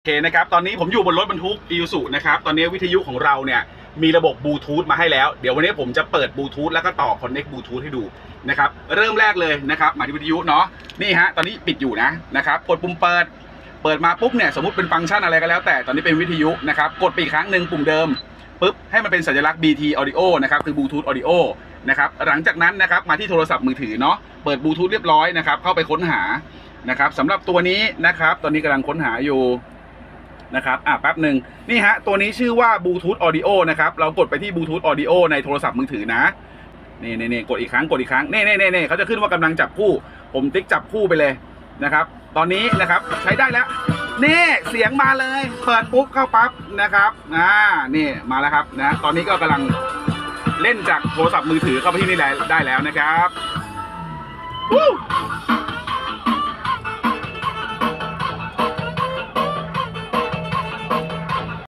โอเคนะครับ ตอนนี้ผมอยู่บนรถบรรทุกอี u สุนะครับ ตอนนี้วิทยุของเราเนี่ยมีระบบบลูทูธมาให้แล้ว เดี๋ยววันนี้ผมจะเปิดบลูทูธแล้วก็ต่อคอนเน็กบลูทูธให้ดูนะครับ เริ่มแรกเลยนะครับมาที่วิทยุเนาะ นี่ฮะ ตอนนี้ปิดอยู่นะนะครับ กดปุ่มเปิด เปิดมาปุ๊บเนี่ยสมมติเป็นฟังก์ชันอะไรก็แล้ว แต่ ตอนนี้เป็นวิทยุนะครับ กดไปอีกครั้งหนึ่งปุ่มเดิมปุ๊บให้มันเป็นสัญลักษณ์ BT Audio นะครับคือบลูทูธ Audio นะครับ หลังจากนั้นนะครับมาที่โทรศัพท์มือถือเนาะ เปิดบลูทูธเรียบร้อยนะครับ เข้าไปค้นหานะครับสำหรับตัวนี้นะครับ ตอนนี้กำลังค้นหาอยู่ นะครับอะแป๊บหนึ่งนี่ฮะตัวนี้ชื่อว่าบลูทูธออดิโอนะครับเรากดไปที่บลูทูธออดิโอในโทรศัพท์มือถือนะนี่นี่นี่กดอีกครั้งกดอีกครั้งนี่นี่นี่นี่เขาจะขึ้นว่ากำลังจับคู่ ผมติ๊กจับคู่ไปเลยนะครับ ตอนนี้นะครับใช้ได้แล้วนี่เสียงมาเลยเปิดปุ๊บเข้าปั๊บนะครับอ่านี่มาแล้วครับนะตอนนี้ก็กำลังเล่นจากโทรศัพท์มือถือเข้าไปที่นี่ได้แล้วนะครับ